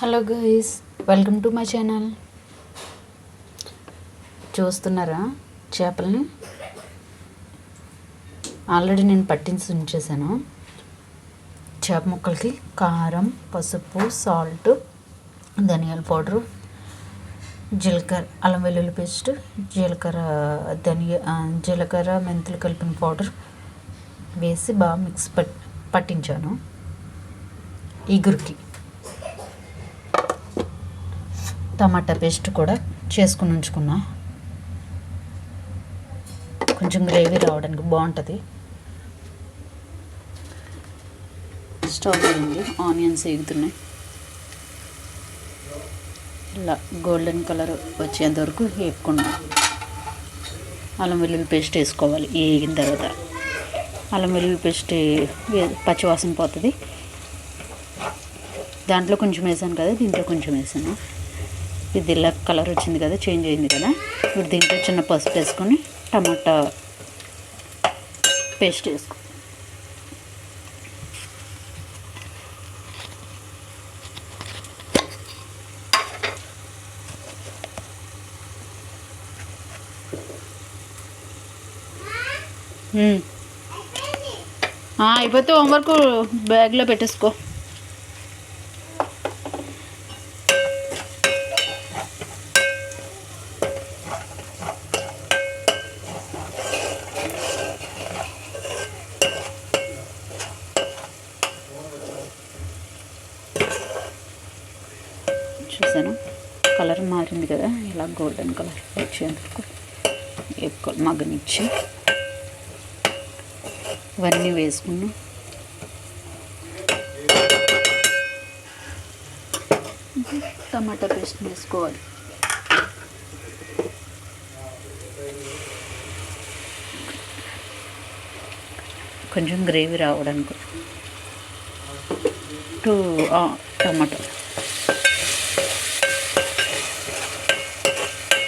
Hello guys welcome to my channel. చూస్తున్నారా చేపల్ని? Already నేను పట్టించి ఉంచేసాను చేప ముక్కలకి కారం పసుపు సాల్ట్ ధనియాల పౌడరు జీలకర్ర అల్లం వెల్లుల్లి పేస్ట్ జీలకర్ర ధనియా జీలకర్ర మెంతులు కలిపిన పౌడర్ వేసి బాగా మిక్స్ పట్ పట్టించాను. ఈగురికి టమాటా పేస్ట్ కూడా చేసుకుని ఉంచుకున్నా. కొంచెం గ్రేవీ రావడానికి బాగుంటుంది. స్టవ్ ఉంది ఆనియన్స్ వేగుతున్నాయి ఇలా గోల్డెన్ కలర్ వచ్చేంత వరకు వేపుకున్నాం అల్లం వెల్లుల్లి పేస్ట్ వేసుకోవాలి వేగిన తర్వాత. అల్లం వెల్లుల్లి పేస్ట్ పచ్చివాసన పోతుంది. దాంట్లో కొంచెం వేసాను కదా దీంట్లో కొంచెం వేసాను. ఇది ఇలా కలర్ వచ్చింది కదా చేంజ్ అయింది కదా. ఇప్పుడు దీంట్లో చిన్న పసుపు వేసుకొని టమాటా పేస్ట్ వేసుకో అయిపోతే హోంవర్క్ బ్యాగ్లో పెట్టేసుకో. చూసాను. కలర్ మారింది కదా ఇలా గోల్డెన్ కలర్ వచ్చేందుకు ఎక్కువ మగ్గనిచ్చి ఇవన్నీ వేసుకున్నాం. టమాటా పేస్ట్ వేసుకోవాలి. కొంచెం గ్రేవీ రావడానికి. Two tomato.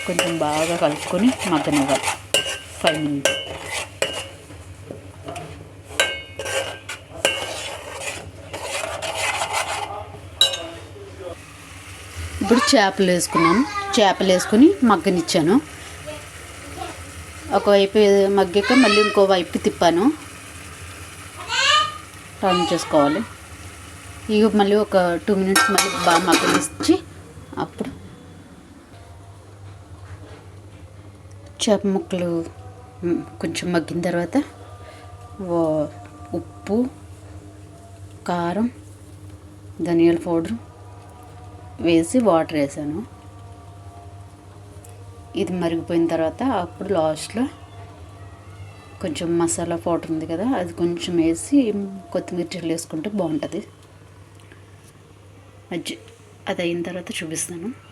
కొంచెం బాగా కలుపుకొని మగ్గనివ్వాలి. ఫైవ్ మినిట్స్ ఇప్పుడు చేపలు వేసుకున్నాను చేపలు వేసుకుని మగ్గనిచ్చాను. ఒకవైపు మగ్గాక మళ్ళీ ఇంకో వైపు తిప్పాను. టర్న్ చేసుకోవాలి. ఇక మళ్ళీ ఒక టూ మినిట్స్ మళ్ళీ బాగా మగ్గనిచ్చి అప్పుడు చేప ముక్కలు కొంచెం మగ్గిన తర్వాత వా- ఉప్పు కారం ధనియాల పౌడర్ వేసి వాటర్ వేసాను. ఇది మరిగిపోయిన తర్వాత అప్పుడు లాస్ట్లో కొంచెం మసాలా పౌడర్ ఉంది కదా అది కొంచెం వేసి కొత్తిమీర చిల్లు వేసుకుంటే బాగుంటుంది. అది అది అయిన తర్వాత చూపిస్తాను.